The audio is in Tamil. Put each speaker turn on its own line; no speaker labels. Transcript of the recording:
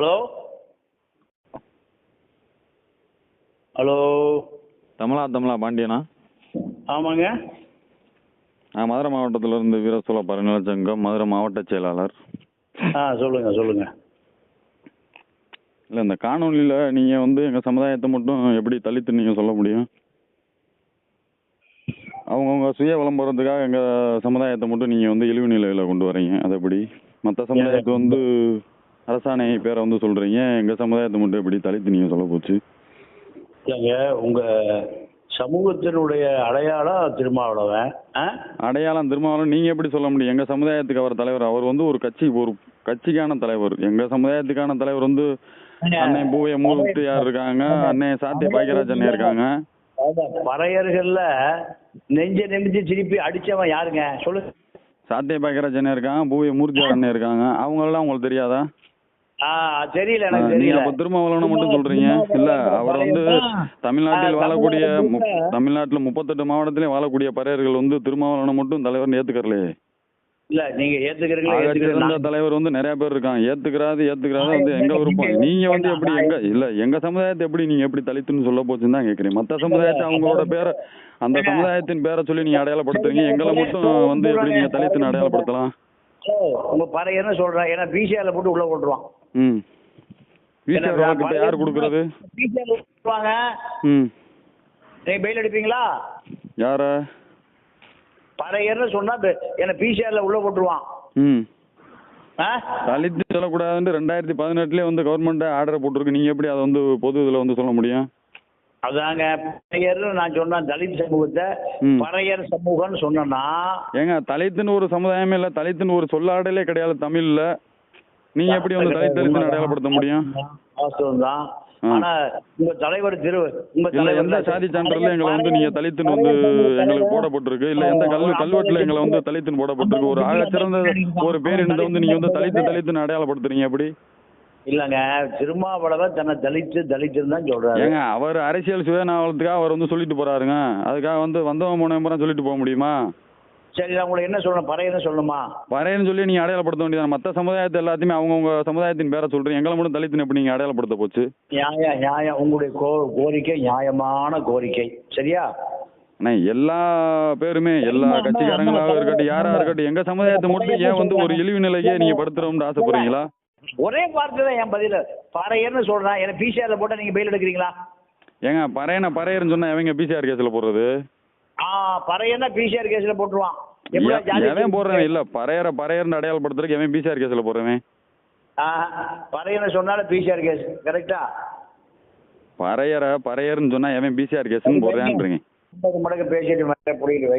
ஹலோ? ஹலோ?
தமிழா தமிழா பாண்டியனா?
ஆமாங்க.
நான் மதுரை மாவட்டத்திலிருந்து வீரசோழ பரநில சங்கம் மதுரை மாவட்ட செயலாளர்.
ஆ சொல்லுங்க சொல்லுங்க.
இல்லை இந்த காணொலியில் நீங்கள் வந்து எங்கள் சமுதாயத்தை மட்டும் எப்படி தலித்து நீங்கள் சொல்ல முடியும்? அவங்கவுங்க சுய விளம்பரத்துக்காக எங்கள் சமுதாயத்தை மட்டும் நீங்கள் வந்து இழிவு நிலையில் கொண்டு வரீங்க. அது எப்படி? மற்ற சமுதாயத்தை வந்து அரசாணை பேரை வந்து சொல்கிறீங்க எங்கள் சமுதாயத்தை மட்டும் எப்படி தலித்து நீங்கள் சொல்ல போச்சு?
ஏங்க உங்க சமூகத்தினுடைய அடையாளம் திருமாவளவன்.
அடையாளம் திருமாவளவன். நீங்கள் எப்படி சொல்ல முடியும்? எங்கள் சமுதாயத்துக்கு அவர் தலைவர். அவர் வந்து ஒரு கட்சி ஒரு கட்சிக்கான தலைவர். எங்கள் சமுதாயத்துக்கான தலைவர் வந்து அன்னை பூய மூர்த்தியார் இருக்காங்க. அன்னை சாத்திய பாக்கியராஜ் அண்ணன் இருக்காங்க.
பறையர்கள்ல நெஞ்ச நிமித்தி திருப்பி அடிச்சவன் யாருங்க? சொல்லுங்க.
சாத்திய பாக்கியராஜ் அண்ணன் இருக்காங்க. பூய மூர்த்தியார் அண்ணன் இருக்காங்க. அவங்களெல்லாம் உங்களுக்கு தெரியாதா?
தெரியல எனக்கு
நீங்க
தெரியல.
அப்ப திருமாவளவனை மட்டும் சொல்றீங்க. இல்ல அவர் வந்து தமிழ்நாட்டில் வாழக்கூடிய தமிழ்நாட்டுல முப்பத்தெட்டு மாவட்டத்திலே வாழக்கூடிய பறையர்கள் வந்து திருமாவளவனை மட்டும் தலைவர் ஏத்துக்கறலே.
இல்ல நீங்க ஏத்துக்கிறீங்களா
தலைவர் வந்து நிறைய பேர் இருக்காங்க. ஏத்துக்கிறாது ஏத்துக்கிறாது அது எங்க விருப்பம்? நீங்க வந்து எப்படி எங்க இல்ல எங்க சமுதாயத்தை எப்படி நீங்க எப்படி தலித்துன்னு சொல்ல போச்சுன்னு தான் கேக்குறீங்க மத்த சமுதாயத்தை அவங்களோட பேரை அந்த சமுதாயத்தின் பேரை சொல்லி நீங்க அடையாளப்படுத்துறீங்க. எங்களை மட்டும் வந்து எப்படி நீங்க தலித்துன்னு அடையாளப்படுத்தலாம்?
உங்க பறையர்னு சொல்றேன் ஏன்னா பிசிஆர்ல போட்டு உள்ள போட்டுருவான்.
ம். யார் கொடுக்கறது?
பிசிஆர்
ம்.
நீங்க பெயில் அடிப்பீங்களா?
யார?
பறையர்னு சொன்னா என்ன பிசிஆர்ல உள்ள போட்டுருவான்.
ம்.
ஆ?
தலித்து சொல்லக்கூடாதுன்னு ரெண்டாயிரத்தி பதினெட்டுலேயே வந்து கவர்மெண்ட் ஆர்டர் போட்டிருக்கு. நீங்கள் எப்படி அதை வந்து பொது இதில் வந்து சொல்ல முடியும்?
அதாங்க பறையர்னு நான் சொன்னேன் தலித் சமூகத்தை. பறையர் சமூகம்னு சொன்னேன்னா
ஏங்க தலித்துன்னு ஒரு சமுதாயமே இல்லை தலித்துன்னு ஒரு சொல்லாடலே கிடையாது தமிழில். நீங்கள் எப்படி வந்து தலித் தலித்துன்னு அடையாளப்படுத்த முடியும்?
வாஸ்தவம் தான்
ஆ.
ஆனா உங்க தலைவர் திரு உங்க தலைவர்
எந்த சாதி சான்றிதழில் எங்களை வந்து நீங்கள் தலித்துன்னு வந்து எங்களுக்கு போடப்பட்டிருக்கு? இல்லை எந்த கல் கல்வெட்டில் எங்களை வந்து தலித்துன்னு போடப்பட்டிருக்கு? ஒரு ஆகச்சிறந்த ஒரு பேரினத்தை வந்து நீங்கள் வந்து தலித்து தலித்துன்னு அடையாளப்படுத்துறீங்க எப்படி?
இல்லங்க திருமாவளவன் தன்னை தலித்து தலித்துன்னு தான் சொல்றாரு.
ஏங்க அவர் அரசியல் சுயநலத்துக்காக அவர் வந்து சொல்லிட்டு போறாருங்க. அதுக்காக வந்து வந்தவன் போனவன் சொல்லிட்டு போக முடியுமா?
சரி நான் உங்களுக்கு என்ன சொல்லணும்? பறையர்னு சொல்லணுமா
வரேன்னு சொல்லி நீங்க அடையாளப்படுத்த வேண்டியது மற்ற சமுதாயத்தை எல்லாத்தையுமே அவங்கவுங்க சமுதாயத்தின் பேரை சொல்றீங்க. எங்களை மட்டும் தலித்துன்னு எப்படி நீங்க அடையாளப்படுத்த போச்சு?
நியாயம் நியாயம் உங்களுடைய கோ கோரிக்கை நியாயமான கோரிக்கை. சரியா?
அண்ணா எல்லா பேருமே எல்லா கட்சிக்காரங்களாக இருக்கட்டும் யாரா இருக்கட்டும் எங்க சமுதாயத்தை மட்டும் ஏன் வந்து ஒரு இழிவு நிலையே நீங்க படுத்துறோம்னு ஆசைப்படுறீங்களா?
ஒரே வார்த்தை தான் என் பதில். பறையர்னு சொல்றேன் என்ன பிசிஆர்ல போட்டா நீங்க பெயில் எடுக்கிறீங்களா?
ஏங்க பறையனை பறையர்னு சொன்னா எவங்க பிசிஆர் கேஸ்ல போடுறது?
ஆ பறையர்னா பிசிஆர் கேஸ்ல போட்டுருவான்.
எவன் போடுறவன் இல்ல பறையற பறையர்னு அடையாளப்படுத்துறதுக்கு எவன் பிசிஆர் கேஸ்ல போடுறவன்
ஆ பறையர்னு சொன்னாலும் பிசிஆர் கேஸ் கரெக்டா
பறையற பறையர்னு சொன்னா எவன் பிசிஆர் கேஸ்ன்னு போடுறான்றீங்க
மடக்கு பேசிட்டு புரியுது வை.